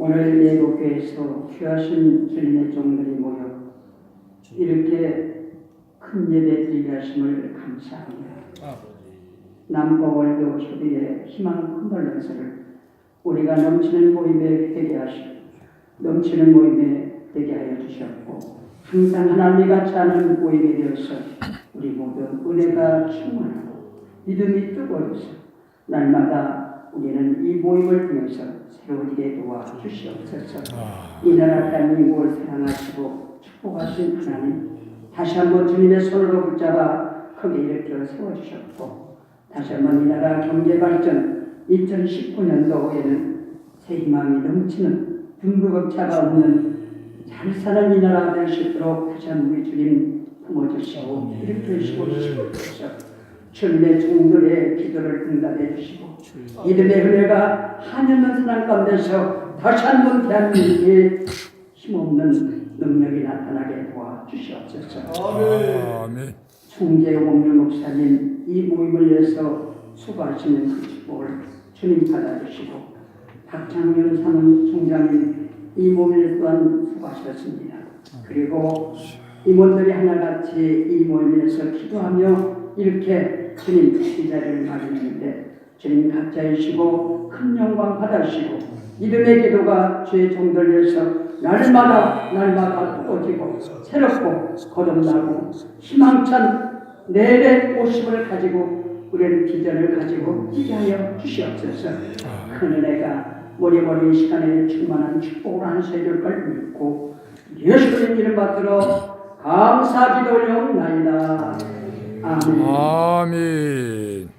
오늘 예복교에서 귀하신 주님의 종들이 모여 이렇게 큰 예배 드리게 하심을 감사합니다. 남고월도 협의회 희망 컨퍼런스를 우리가 넘치는 모임에 되게 하시고 넘치는 모임에 되게 하여 주셨고 항상 하나님이 같이 하는 모임이 되어서 우리 모두 은혜가 충만하고 믿음이 뜨거워서 날마다 우리는 이 모임을 통해서 새로워지게 도와주시옵소서. 이 나라 대한민국을 사랑하시고 축복하신 하나님 다시 한번 주님의 손으로 붙잡아 크게 일으켜 세워주셨고 다시 한번 이 나라 경제 발전 2019년도에는 새 희망이 넘치는 빈부격차가 없는 잘 사는 이 나라가 될 수 있도록 다시 한번 우리 주님 품어주시고 일으켜 주시옵소서 주님의 종들의 기도를 응답해 주시고 이름의 은혜가 한없는 사랑 가운데서 다시 한 번 대한민국에 힘없는 능력이 나타나게 도와주시옵소서 아멘. 총재용 옥류 목사님 이 모임을 위해서 수고하시는 그 축복을 주님 받아주시고 박창윤 사무총장님 이 모임을 또한 수고하셨습니다. 그리고 임원들이 하나같이 이 모임을 위해서 기도하며 이렇게 주님 이 자리를 마련했는데 주님 각자이시고 큰 영광 받으시고 이름의 기도가 주의 종들 위해서 날마다 날마다 뜨거워지고 새롭고 거듭나고 희망찬 내래 모습을 가지고 우리는 비전을 가지고 뛰게 하여 주시옵소서. 큰 은혜가 머리머리 시간에 충만한 축복을 한세줄 걸 믿고 예수님 이름 받들어 감사 기도 올려옵나이다 아멘 아멘.